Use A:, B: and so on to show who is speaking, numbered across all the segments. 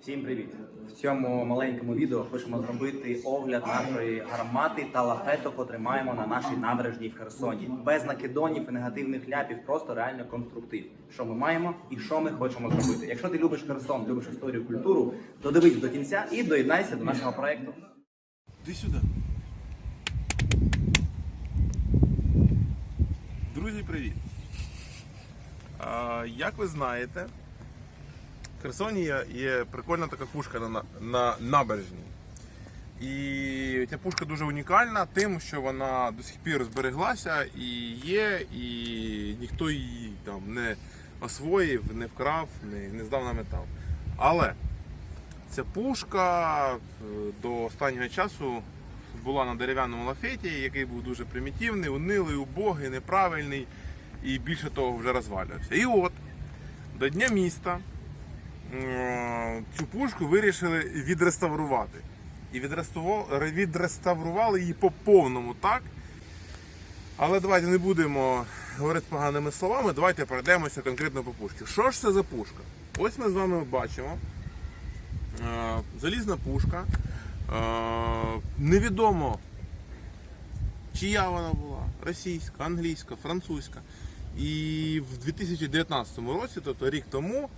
A: Всім привіт! В цьому маленькому відео хочемо зробити огляд нашої гармати та лафету, котрі маємо на нашій набережній в Херсоні. Без накидонів і негативних ляпів, просто реально конструктив. Що ми маємо і що ми хочемо зробити. Якщо ти любиш Херсон, любиш історію, культуру, то дивись до кінця і доєднайся до нашого проекту.
B: Ти сюди. Друзі, привіт. А, як ви знаєте, в Херсоні є, прикольна така пушка на, на, на набережній. І ця пушка дуже унікальна тим, що вона до сих пір збереглася і є, і ніхто її там не освоїв, не вкрав, не, не здав на метал. Але Ця пушка е, до останнього часу була на дерев'яному лафеті, який був дуже примітивний, унилий, убогий, неправильний і більше того вже розвалювався. І от до Дня міста цю пушку вирішили відреставрувати. І відреставрували її по повному так. Але давайте не будемо говорити поганими словами, давайте перейдемося конкретно по пушці. Що ж це за пушка? Ось ми з вами бачимо. Е, залізна пушка. Е, Невідомо, чия вона була, російська, англійська, французька. І в 2019 році, тобто рік тому,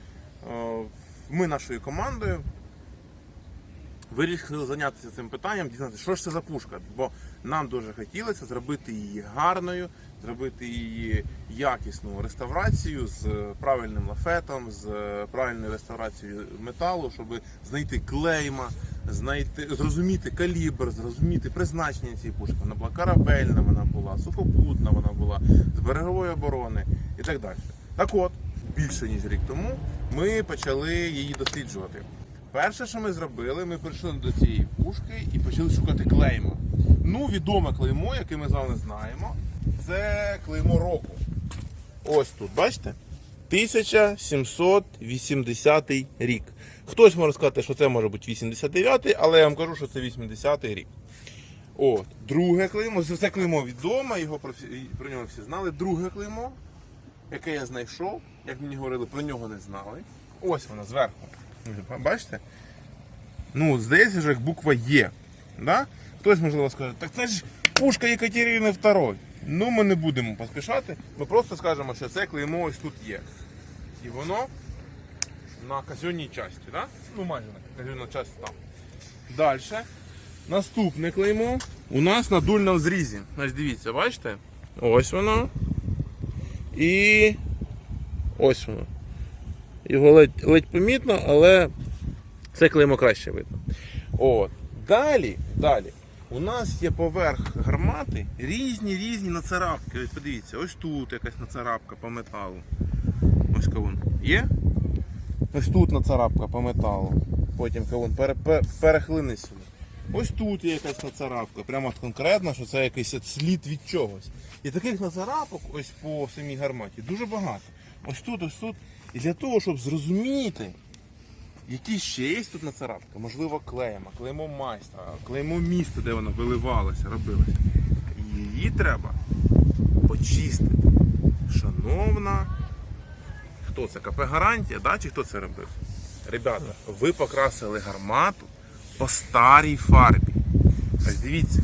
B: ми нашою командою вирішили зайнятися цим питанням, дізнатися, що ж це за пушка. Бо нам дуже хотілося зробити її гарною, зробити її якісну реставрацію з правильним лафетом, з правильною реставрацією металу, щоб знайти клейма, знайти, зрозуміти калібр, зрозуміти призначення цієї пушки. Вона була корабельна, вона була сухопутна, вона була з берегової оборони і так далі. Так от, більше ніж рік тому, ми почали її досліджувати. Перше, що ми зробили, ми прийшли до цієї пушки і почали шукати клеймо. Ну, відоме клеймо, яке ми з вами знаємо, це клеймо року. Ось тут, бачите? 1780 рік. Хтось може сказати, що це може бути 89-й, але я вам кажу, що це 80-й рік. От, друге клеймо, це клеймо відоме, його про, про нього всі знали. Друге клеймо, яке я знайшов, як мені говорили, про нього не знали. Ось воно зверху. Бачите? Ну, здається, що як буква Є. Да? Хтось, можливо, скаже, так це ж пушка Екатерини II. Ну, ми не будемо поспішати. Ми просто скажемо, що це клеймо ось тут є. І воно на казенній часті, да? Ну, майже на казенній часті там. Далі. Наступне клеймо у нас на дульному зрізі. Значить, дивіться, бачите? Ось воно. І ось воно. Його ледь, ледь помітно, але це клеймо краще видно. От. Далі, далі. У нас є поверх гармати різні різні нацарапки. Ось подивіться, ось тут якась нацарапка по металу. Ось кавун. Є? Ось тут нацарапка по металу. Потім кавун пере, пере, перехлини сюди. Ось тут є якась нацарапка, прямо конкретно, що це якийсь слід від чогось. І таких нацарапок ось по самій гарматі дуже багато. Ось тут, ось тут. І для того, щоб зрозуміти, які ще є тут нацарапки, можливо, клейма, клеймо майстра, клеймо міста, де вона виливалася, робилася. Її треба почистити. Шановна, хто це? КП гарантія, да? чи хто це робив? Ребята, ви покрасили гармату по старій фарбі. Ось дивіться,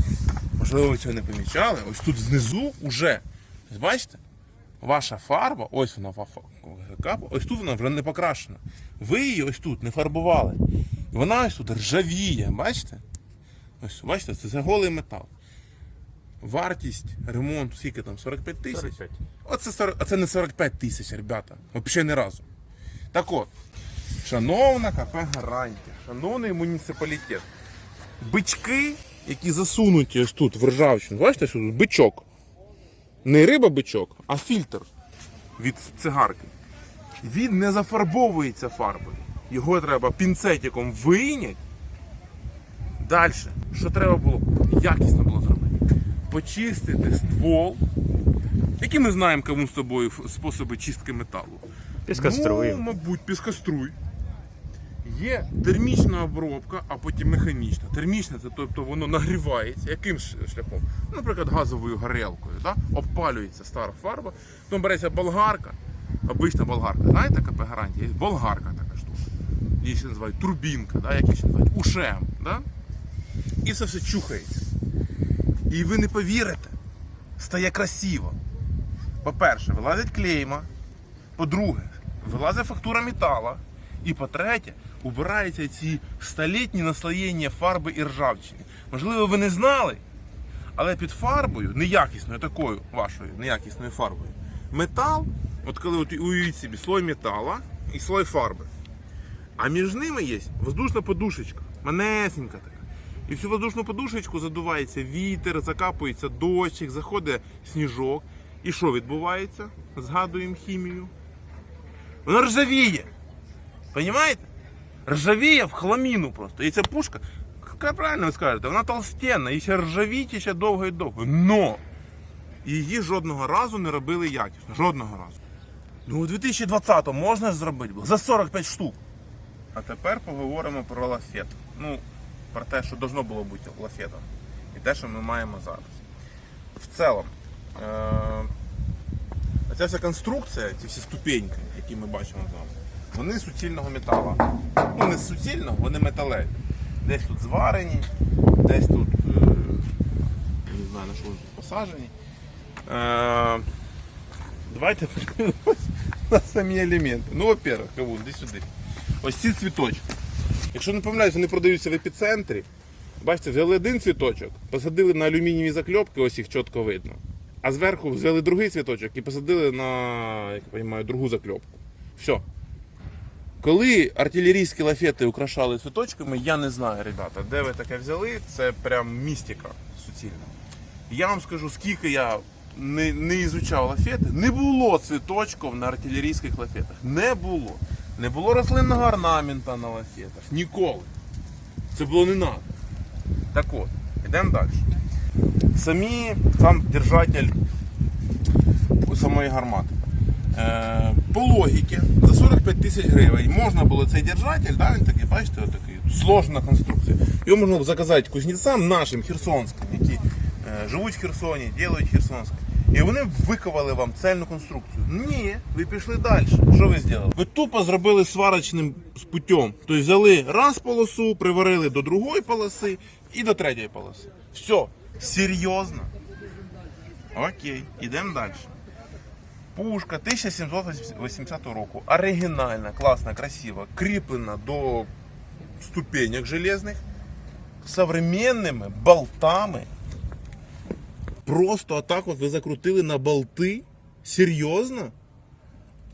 B: можливо, ви цього не помічали. Ось тут знизу ось бачите, ваша фарба, ось вона капа, ось тут вона вже не покрашена. Ви її ось тут не фарбували. Вона ось тут ржавіє, бачите? Ось, бачите, це, це голий метал. Вартість ремонту, скільки там, 45 тисяч?
C: 45.
B: Оце, це не 45 тисяч, ребята. Взагалі не разу. Так от, шановна КП гарантія, шановний муніципалітет, бички, які засунуті ось тут в ржавчину, бачите, що тут бичок. Не риба бичок, а фільтр від цигарки. Він не зафарбовується фарбою. Його треба пінцетиком вийняти. Далі, що треба було? Якісно було зробити. Почистити ствол, які ми знаємо кому з тобою способи чистки металу.
C: Піскоструй.
B: Ну, мабуть, піскоструй. Є термічна обробка, а потім механічна. Термічна це тобто воно нагрівається. Яким шляхом? Наприклад, газовою горелкою. Да? Обпалюється стара фарба. Потім береться болгарка, обична болгарка. Знаєте, КП гарантія? Є болгарка така штука. її ще називають турбінка, да, як її ще називають, ушем. Да? І це все чухається. І ви не повірите, стає красиво. По-перше, вилазить клейма. По-друге, вилазить фактура метала. І по-третє, убираються ці столітні наслоєння фарби і ржавчини. Можливо, ви не знали, але під фарбою, неякісною такою вашою неякісною фарбою, метал, от коли от уявіть собі слой метала і слой фарби. А між ними є воздушна подушечка, манесенька така. І всю воздушну подушечку задувається вітер, закапується дощик, заходить сніжок. І що відбувається? Згадуємо хімію. Вона ржавіє. Понімаєте? Ржавіє в хламіну просто. І ця пушка, як правильно ви скажете, вона толстенна, і ще ржавіть і ще довго і довго. Но її жодного разу не робили якісно. Жодного разу. Ну, у 2020-му можна ж зробити? За 45 штук. А тепер поговоримо про лафет. Ну, про те, що должно було бути лафетом. І те, що ми маємо зараз. В цілому, е- ця вся конструкція, ці всі ступеньки, які ми бачимо зараз, вони суцільного металу. Ну, не з суцільного, вони металеві. Десь тут зварені, десь тут, е- не знаю, на що тут посаджені. Е- Давайте подивимось на самі елементи. Ну, во-первых, іди сюди. Ось ці цвіточки. Якщо не помиляюсь, вони продаються в епіцентрі. Бачите, взяли один цвіточок, посадили на алюмінієві закльопки, ось їх чітко видно. А зверху взяли другий цвіточок і посадили на, як я розумію, другу закльопку. Все. Коли артилерійські лафети украшали цвіточками, я не знаю, ребята, де ви таке взяли, це прям містика суцільна. Я вам скажу, скільки я не, не ізучав лафети, не було цвіточків на артилерійських лафетах. Не було. Не було рослинного орнамента на лафетах. Ніколи. Це було не надо. Так от, йдемо далі. Самі, сам держатель самої гармати. Е, по логіці, за 45 тисяч гривень можна було цей держатель, да, він такий, бачите, отакий, сложна конструкція. Його можна заказати кузнецам нашим херсонським, які е, живуть в Херсоні, ділають Херсонське. І вони виковали вам цельну конструкцію. Ні, ви пішли далі. Що ви зробили? Ви тупо зробили сварочним путем. Тобто взяли раз полосу, приварили до другої полоси і до третьої полоси. Все, серйозно. Окей, ідемо далі. Пушка 1780 року. Оригінальна, класна, красива, кріплена до ступенек железних, современними болтами. Просто отак от ви закрутили на болти. Серйозно?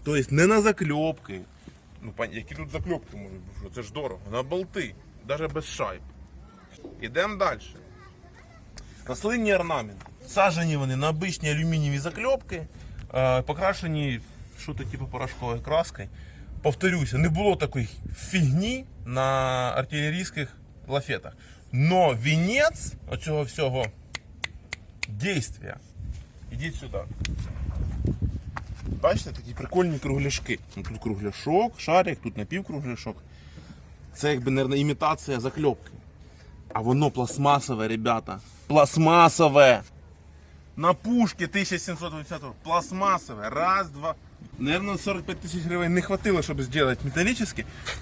B: Тобто не на закльопки. Ну, які тут закльопки можуть бути? Це ж дорого. На болти, навіть без шайб. Ідемо далі. Рослинні орнаменти. Саджені вони на обичні алюмінієві закльопки, е, покрашені що-то типу порошковою краскою. Повторюся, не було такої фігні на артилерійських лафетах. Но вінець оцього всього дійствия. Ідіть сюди. Бачите, такі прикольні кругляшки. Ну, Тут кругляшок, шарик, тут напівкругляшок. Це якби, мабуть, імітація закльопки. А воно пластмасове, ребята. Пластмасове. На пушки 1780 років. Пластмасове. Раз, два. Наверное, 45 тисяч гривень не хватило, щоб зробити металічне.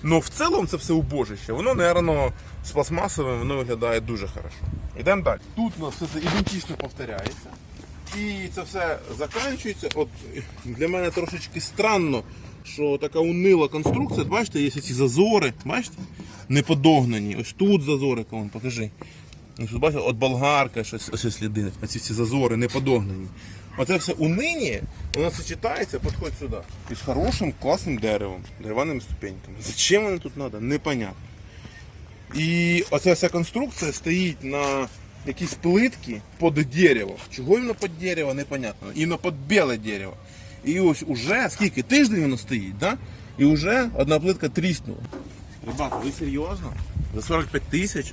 B: Но в цілому це все убожище. Воно, наверное, з пластмасовим воно виглядає дуже хорошо. Йдемо далі. Тут у нас все це ідентично повторяється. І це все закінчується. От для мене трошечки странно, що така унила конструкція. Бачите, є ці зазори, бачите? Не подогнані. Ось тут зазори, кому покажи. Тут бачите, от болгарка, щось, ось сліди, оці всі зазори не подогнані. Оце все унині, воно сочетається, підходь сюди. І з хорошим, класним деревом, дерев'яними ступеньками. Зачем воно тут треба? Непонятно. І оця вся конструкція стоїть на якісь плитки під дерево. Чого іменно під дерево, непонятно. Іменно під біле дерево. І ось уже скільки тиждень воно стоїть, да? і вже одна плитка тріснула. Ребята, ви серйозно? За 45 тисяч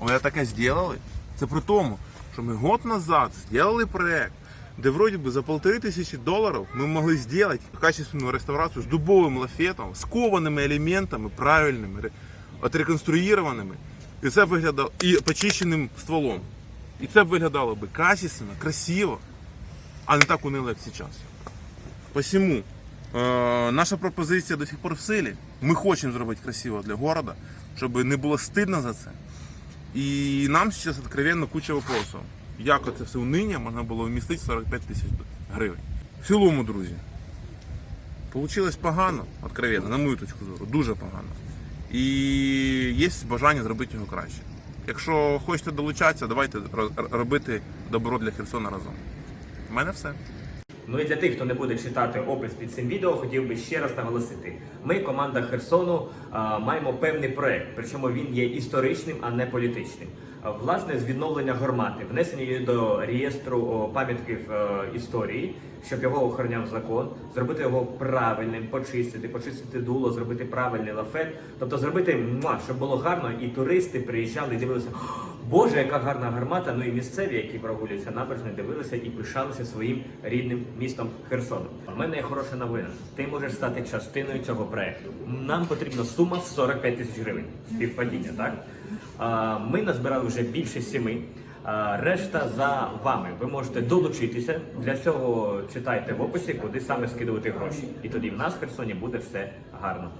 B: ви таке зробили? Це при тому, що ми год назад зробили проект, де вроді би за полтори тисячі доларів ми могли зробити качественну реставрацію з дубовим лафетом, з кованими елементами, правильними, ре- отреконструйованими. І це виглядало і почищеним стволом. І це б виглядало би качественно, красиво, а не так унило, як зараз. Посему Е, наша пропозиція до сих пор в силі. Ми хочемо зробити красиво для города, щоб не було стидно за це. І нам зараз откровенно куча вопросів. Як це все униння можна було вмістити 45 тисяч гривень. В цілому, друзі, Получилось погано, откровенно, на мою точку зору, дуже погано. І є бажання зробити його краще. Якщо хочете долучатися, давайте робити добро для Херсона разом. У мене все.
C: Ну і для тих, хто не буде читати опис під цим відео, хотів би ще раз наголосити: ми, команда Херсону, маємо певний проект, причому він є історичним, а не політичним. Власне, з відновлення громади, внесення її до реєстру пам'ятків е, історії, щоб його охороняв закон, зробити його правильним, почистити, почистити дуло, зробити правильний лафет, тобто зробити щоб було гарно, і туристи приїжджали і дивилися. Боже, яка гарна гармата! Ну і місцеві, які прогулюються набережною, дивилися і пишалися своїм рідним містом Херсоном. У мене є хороша новина. Ти можеш стати частиною цього проекту. Нам потрібна сума в 45 тисяч гривень. Співпадіння, так? Ми назбирали вже більше сіми. Решта за вами. Ви можете долучитися. Для цього читайте в описі, куди саме скидувати гроші. І тоді в нас в Херсоні буде все гарно.